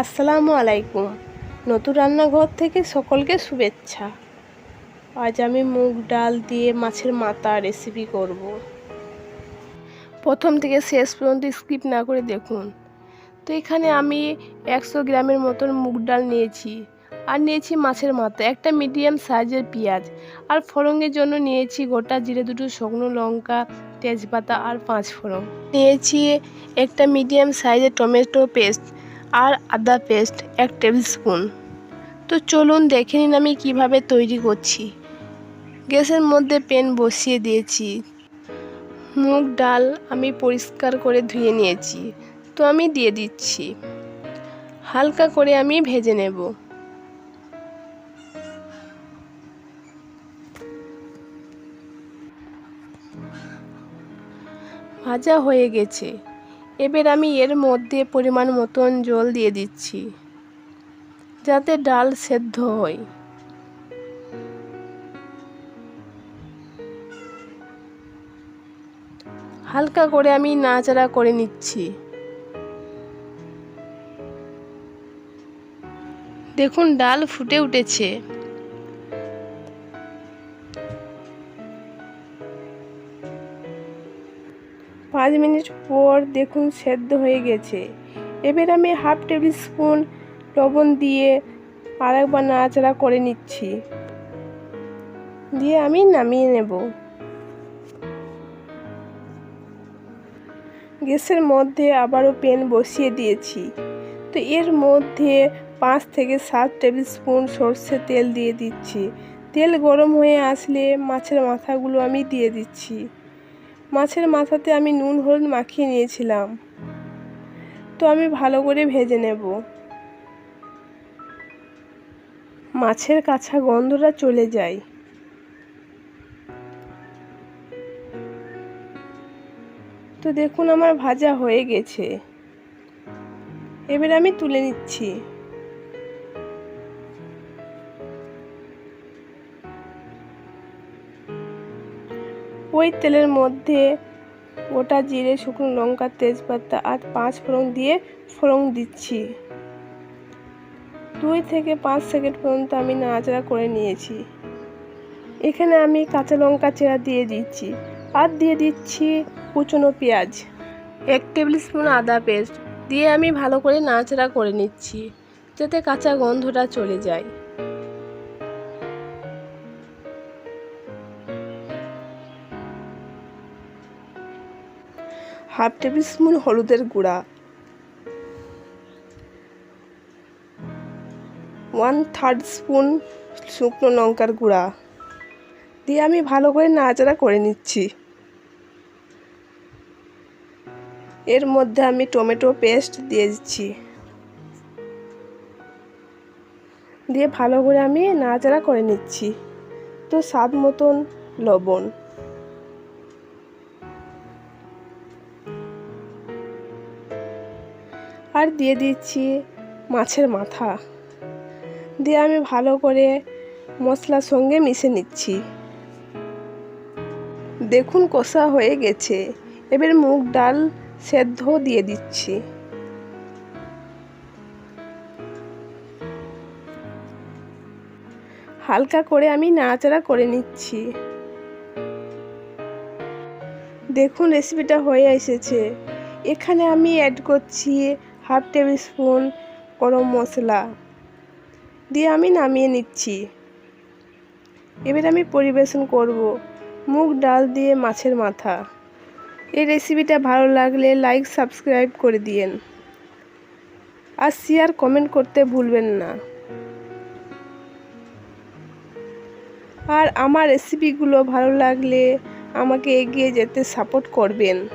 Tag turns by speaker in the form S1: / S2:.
S1: আসসালামু আলাইকুম। নতুন রান্নাঘর থেকে সকলকে শুভেচ্ছা। আজ আমি মুগ ডাল দিয়ে মাছের মাথা রেসিপি করব। প্রথম থেকে শেষ পর্যন্ত স্কিপ না করে দেখুন। তো এখানে আমি একশো গ্রামের মতন মুগ ডাল নিয়েছি। আর নিয়েছি মাছের মাথা, একটা মিডিয়াম সাইজের পেঁয়াজ। আর ফোড়নের জন্য নিয়েছি গোটা জিরে, দুটো শুকনো লঙ্কা, তেজপাতা আর পাঁচ ফোড়ন। নিয়েছি একটা মিডিয়াম সাইজের টমেটো পেস্ট আর আদা পেস্ট এক টেবিল স্পুন তো চলুন দেখে নিন আমি কীভাবে তৈরি করছি। গ্যাসের মধ্যে পেন বসিয়ে দিয়েছি। মুগ ডাল আমি পরিষ্কার করে ধুয়ে নিয়েছি। তো আমি দিয়ে দিচ্ছি। হালকা করে আমি ভেজে নেব। ভাজা হয়ে গেছে। এবার আমি এর মধ্যে পরিমাণ মতন জল দিয়ে দিচ্ছি, যাতে ডাল সেদ্ধ হয়। হালকা করে আমি নাড়াচাড়া করে নিচ্ছি। দেখুন, ডাল ফুটে উঠেছে। পাঁচ মিনিট পর দেখুন সেদ্ধ হয়ে গেছে। এবার আমি হাফ টেবিল স্পুন লবণ দিয়ে আরেকবার নাড়াচাড়া করে নিচ্ছি। দিয়ে আমি নামিয়ে নেব। গ্যাসের মধ্যে আবারও প্যান বসিয়ে দিয়েছি। তো এর মধ্যে পাঁচ থেকে সাত টেবিল স্পুন সর্ষে তেল দিয়ে দিচ্ছি। তেল গরম হয়ে আসলে মাছের মাথাগুলো আমি দিয়ে দিচ্ছি। মাছের মাথাতে আমি নুন, হলুদ মাখিয়ে নিয়েছিলাম। তো আমি ভালো করে ভেজে নেব। মাছের কাঁচা গন্ধটা চলে যায়। তো দেখুন আমার ভাজা হয়ে গেছে। এবার আমি তুলে নিচ্ছি। ওই তেলের মধ্যে গোটা জিরে, শুকনো লঙ্কা, তেজপাতা আর পাঁচ ফোড়ন দিয়ে ফোড়ন দিচ্ছি। দুই থেকে পাঁচ সেকেন্ড পর্যন্ত আমি নাড়াচাড়া করে নিয়েছি। এখানে আমি কাঁচা লঙ্কা চেরা দিয়ে দিচ্ছি আর দিয়ে দিচ্ছি কুচনো পেঁয়াজ। এক টেবিল স্পুন আদা পেস্ট দিয়ে আমি ভালো করে নাড়াচাড়া করে নিচ্ছি যাতে কাঁচা গন্ধটা চলে যায়। হাফ টেবিল স্পুন হলুদের গুঁড়া। ওয়ান থার্ড স্পুন শুকনো লঙ্কার গুঁড়া। দিয়ে আমি ভালো করে নাড়াচাড়া করে নিচ্ছি। এর মধ্যে আমি টমেটো পেস্ট দিয়ে দিচ্ছি। দিয়ে ভালো করে আমি নাড়াচাড়া করে নিচ্ছি। তো স্বাদ মতন লবণ। আর দিয়ে দিচ্ছি মাছের মাথা। দিয়ে আমি ভালো করে মশলার সঙ্গে মিশে নিচ্ছি। দেখুন কষা হয়ে গেছে। এবার মুগ ডাল সেদ্ধ দিয়ে দিচ্ছি। হালকা করে আমি নাড়াচাড়া করে নিচ্ছি। দেখুন রেসিপিটা হয়ে এসেছে। এখানে আমি অ্যাড করছি হাফ টেবিল স্পুন গরম মশলা দিয়ে আমি নামিয়ে নিচ্ছি। এবার আমি পরিবেশন করব মুগ ডাল দিয়ে মাছের মাথা। এই রেসিপিটা ভালো লাগলে লাইক সাবস্ক্রাইব করে দিয়েন। আর শেয়ার কমেন্ট করতে ভুলবেন না। আর আমার রেসিপিগুলো ভালো লাগলে আমাকে এগিয়ে যেতে সাপোর্ট করবেন।